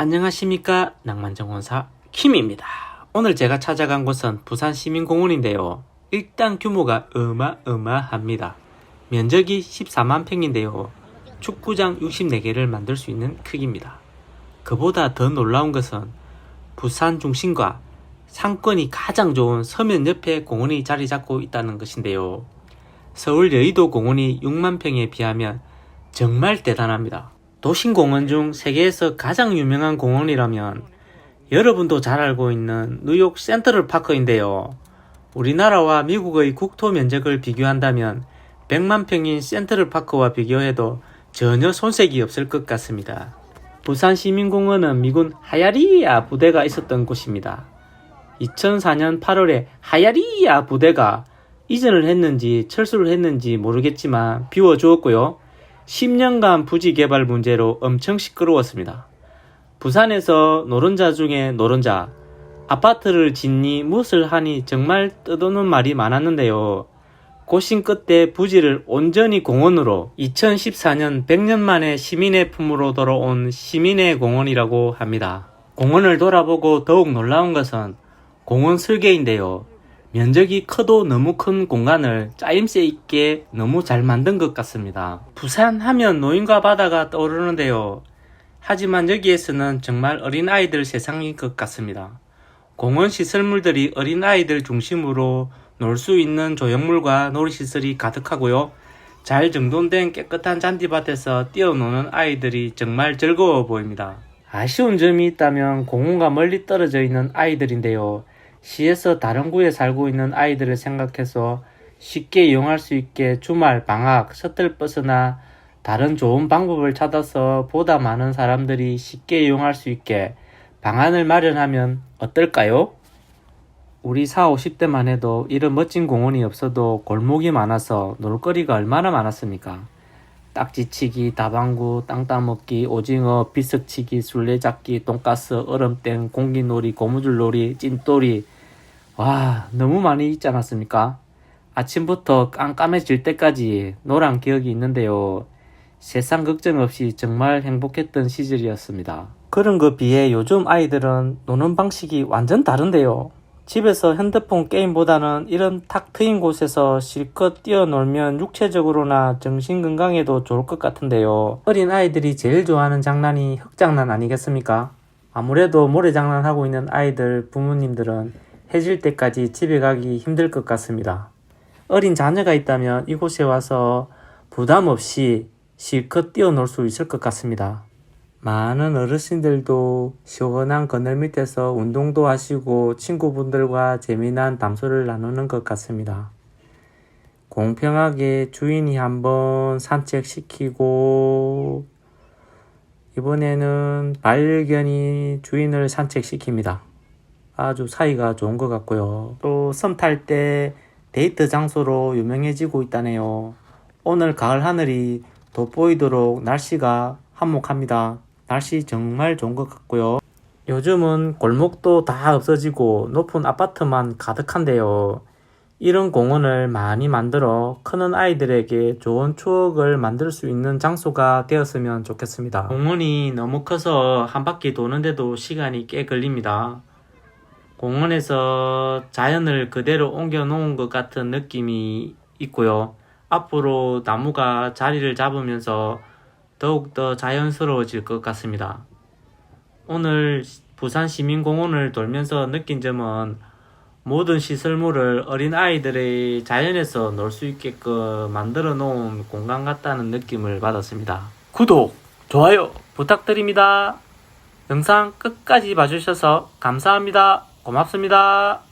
안녕하십니까 낭만정원사 킴입니다. 오늘 제가 찾아간 곳은 부산 시민공원인데요. 일단 규모가 어마어마합니다. 면적이 14만 평인데요. 축구장 64개를 만들 수 있는 크기입니다. 그보다 더 놀라운 것은 부산 중심과 상권이 가장 좋은 서면 옆에 공원이 자리 잡고 있다는 것인데요. 서울 여의도 공원이 6만 평에 비하면 정말 대단합니다. 도심공원 중 세계에서 가장 유명한 공원이라면 여러분도 잘 알고 있는 뉴욕 센트럴 파크인데요. 우리나라와 미국의 국토 면적을 비교한다면 100만 평인 센트럴 파크와 비교해도 전혀 손색이 없을 것 같습니다. 부산 시민공원은 미군 하야리야 부대가 있었던 곳입니다. 2004년 8월에 하야리야 부대가 이전을 했는지 철수를 했는지 모르겠지만 비워주었고요. 10년간 부지 개발 문제로 엄청 시끄러웠습니다. 부산에서 노른자 중에 노른자, 아파트를 짓니 무엇을 하니 정말 떠도는 말이 많았는데요. 고심 끝에 부지를 온전히 공원으로 2014년 100년 만에 시민의 품으로 돌아온 시민의 공원이라고 합니다. 공원을 돌아보고 더욱 놀라운 것은 공원 설계인데요. 면적이 커도 너무 큰 공간을 짜임새 있게 너무 잘 만든 것 같습니다. 부산 하면 노인과 바다가 떠오르는데요. 하지만 여기에서는 정말 어린아이들 세상인 것 같습니다. 공원 시설물들이 어린아이들 중심으로 놀 수 있는 조형물과 놀이시설이 가득하고요. 잘 정돈된 깨끗한 잔디밭에서 뛰어노는 아이들이 정말 즐거워 보입니다. 아쉬운 점이 있다면 공원과 멀리 떨어져 있는 아이들인데요. 시에서 다른 구에 살고 있는 아이들을 생각해서 쉽게 이용할 수 있게 주말 방학 셔틀버스나 다른 좋은 방법을 찾아서 보다 많은 사람들이 쉽게 이용할 수 있게 방안을 마련하면 어떨까요? 우리 4, 50대만 해도 이런 멋진 공원이 없어도 골목이 많아서 놀거리가 얼마나 많았습니까? 딱지치기, 다방구, 땅 따먹기, 오징어, 비석치기, 술래잡기, 돈가스, 얼음땡, 공기놀이, 고무줄놀이, 찐돌이 와 너무 많이 있지 않았습니까? 아침부터 깜깜해질 때까지 노란 기억이 있는데요. 세상 걱정 없이 정말 행복했던 시절이었습니다. 그런 거 비해 요즘 아이들은 노는 방식이 완전 다른데요. 집에서 핸드폰 게임보다는 이런 탁 트인 곳에서 실컷 뛰어놀면 육체적으로나 정신 건강에도 좋을 것 같은데요. 어린 아이들이 제일 좋아하는 장난이 흙장난 아니겠습니까? 아무래도 모래장난 하고 있는 아이들 부모님들은 해질 때까지 집에 가기 힘들 것 같습니다. 어린 자녀가 있다면 이곳에 와서 부담 없이 실컷 뛰어놀 수 있을 것 같습니다. 많은 어르신들도 시원한 그늘 밑에서 운동도 하시고 친구분들과 재미난 담소를 나누는 것 같습니다. 공평하게 주인이 한번 산책시키고 이번에는 반려견이 주인을 산책시킵니다. 아주 사이가 좋은 것 같고요. 또썸탈때 데이트 장소로 유명해지고 있다네요. 오늘 가을 하늘이 돋보이도록 날씨가 한몫합니다. 날씨 정말 좋은 것 같고요. 요즘은 골목도 다 없어지고 높은 아파트만 가득한데요. 이런 공원을 많이 만들어 크는 아이들에게 좋은 추억을 만들 수 있는 장소가 되었으면 좋겠습니다. 공원이 너무 커서 한 바퀴 도는데도 시간이 꽤 걸립니다. 공원에서 자연을 그대로 옮겨 놓은 것 같은 느낌이 있고요. 앞으로 나무가 자리를 잡으면서 더욱더 자연스러워질 것 같습니다. 오늘 부산 시민공원을 돌면서 느낀 점은 모든 시설물을 어린 아이들의 자연에서 놀 수 있게끔 만들어 놓은 공간 같다는 느낌을 받았습니다. 구독, 좋아요 부탁드립니다. 영상 끝까지 봐주셔서 감사합니다. 고맙습니다.